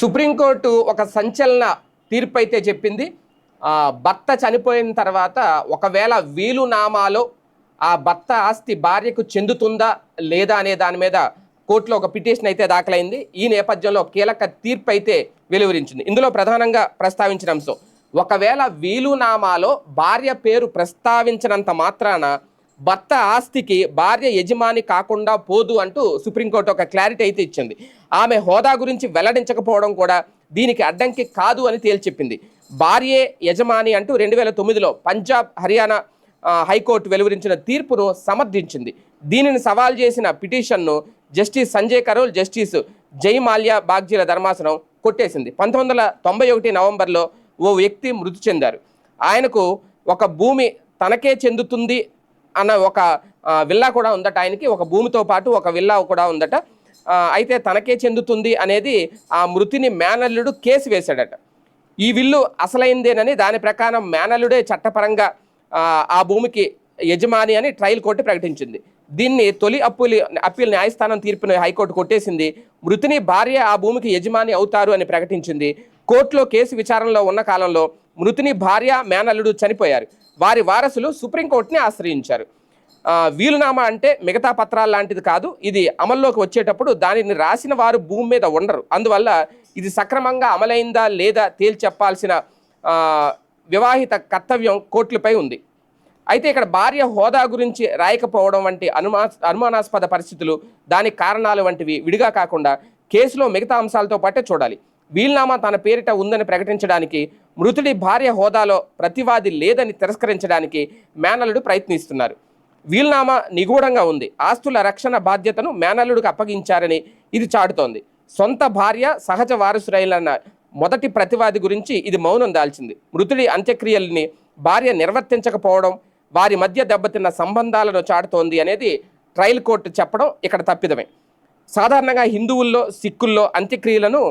Supreme court ఒక సంచలన తీర్పు అయితే చెప్పింది. ఆ, భర్త చనిపోయిన తర్వాత ఒకవేళ వీలునామాలో ఆ భర్త ఆస్తి భార్యకు చెందుతుందా లేదా అనే దాని మీద కోర్టులో ఒక పిటిషన్ అయితే దాఖలైంది. ఈ నేపథ్యంలో కీలక తీర్పు అయితే వెలువరించింది. ఇందులో ప్రధానంగా ప్రస్తావించిన అంశం ఒకవేళ వీలునామాలో భార్య పేరు ప్రస్తావించినంత మాత్రాన భర్త ఆస్తికి భార్య యజమాని కాకుండా పోదు అంటూ సుప్రీంకోర్టు ఒక క్లారిటీ అయితే ఇచ్చింది. ఆమె హోదా గురించి వెల్లడించకపోవడం కూడా దీనికి అడ్డంకి కాదు అని తేల్చెప్పింది. భార్యే యజమాని అంటూ రెండు వేల తొమ్మిదిలో పంజాబ్ హర్యానా హైకోర్టు వెలువరించిన తీర్పును సమర్థించింది. దీనిని సవాల్ చేసిన పిటిషన్ను జస్టిస్ సంజయ్ కరోల్ జస్టిస్ జై మాల్యా బాగ్జీల ధర్మాసనం కొట్టేసింది. పంతొమ్మిది వందల తొంభై ఒకటి నవంబర్లో ఓ వ్యక్తి మృతి చెందారు. ఆయనకు ఒక భూమి తనకే చెందుతుంది అన్న ఒక విల్లా కూడా ఉందట ఆయనకి ఒక భూమితో పాటు ఒక విల్లా కూడా ఉందట. అయితే తనకే చెందుతుంది అనేది ఆ మృతిని మేనల్లుడు కేసు వేశాడట. ఈ విల్లు అసలైందేనని దాని ప్రకారం మేనల్లుడే చట్టపరంగా ఆ, భూమికి యజమాని అని ట్రయల్ కోర్టు ప్రకటించింది. దీన్ని తొలి అప్పులి అప్పీల్ న్యాయస్థానం తీర్పును హైకోర్టు కొట్టేసింది. మృతిని భార్య ఆ భూమికి యజమాని అవుతారు అని ప్రకటించింది. కోర్టులో కేసు విచారణలో ఉన్న కాలంలో మృతిని భార్య మేనల్లుడు చనిపోయారు. వారి వారసులు సుప్రీంకోర్టుని ఆశ్రయించారు. వీలునామా అంటే మిగతా పత్రాలు లాంటిది కాదు ఇది అమల్లోకి వచ్చేటప్పుడు దానిని రాసిన వారు భూమి మీద ఉండరు. అందువల్ల ఇది సక్రమంగా అమలైందా లేదా తేల్చెప్పాల్సిన వివాహిత కర్తవ్యం కోర్టులపై ఉంది. అయితే ఇక్కడ భార్య హోదా గురించి రాయకపోవడం వంటి అనుమా అనుమానాస్పద పరిస్థితులు దానికి కారణాలు వంటివి విడిగా కాకుండా కేసులో మిగతా అంశాలతో పాటే చూడాలి. వీలునామా తన పేరిట ఉందని ప్రకటించడానికి మృతుడి భార్య హోదాలో ప్రతివాది లేదని తిరస్కరించడానికి మేనలుడు ప్రయత్నిస్తున్నారు. వీల్నామా నిగూఢంగా ఉంది. ఆస్తుల రక్షణ బాధ్యతను మేనల్లుడికి అప్పగించారని ఇది చాటుతోంది. సొంత భార్య సహజ వారసురైలన్న మొదటి ప్రతివాది గురించి ఇది మౌనం దాల్చింది. మృతుడి అంత్యక్రియల్ని భార్య నిర్వర్తించకపోవడం వారి మధ్య దెబ్బతిన్న సంబంధాలను చాటుతోంది అనేది ట్రయల్ కోర్టు చెప్పడం ఇక్కడ తప్పిదమే. సాధారణంగా హిందువుల్లో సిక్కుల్లో అంత్యక్రియలను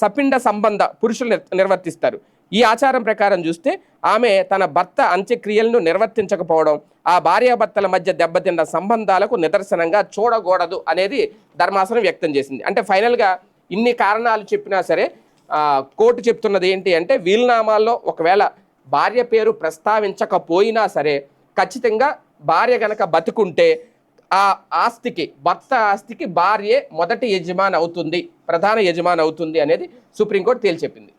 సపిండ సంబంధ పురుషులు నిర్వర్తిస్తారు. ఈ ఆచారం ప్రకారం చూస్తే ఆమె తన భర్త అంత్యక్రియలను నిర్వర్తించకపోవడం ఆ భార్యాభర్తల మధ్య దెబ్బతిన్న సంబంధాలకు నిదర్శనంగా చూడకూడదు అనేది ధర్మాసనం వ్యక్తం చేసింది. అంటే ఫైనల్గా ఇన్ని కారణాలు చెప్పినా సరే కోర్టు చెప్తున్నది ఏంటి అంటే వీలునామాల్లో ఒకవేళ భార్య పేరు ప్రస్తావించకపోయినా సరే ఖచ్చితంగా భార్య గనక బతుకుంటే ఆ ఆస్తికి భర్త ఆస్తికి భార్యే మొదటి యజమాని అవుతుంది ప్రధాన యజమాని అవుతుంది అనేది సుప్రీంకోర్టు తేల్చెప్పింది.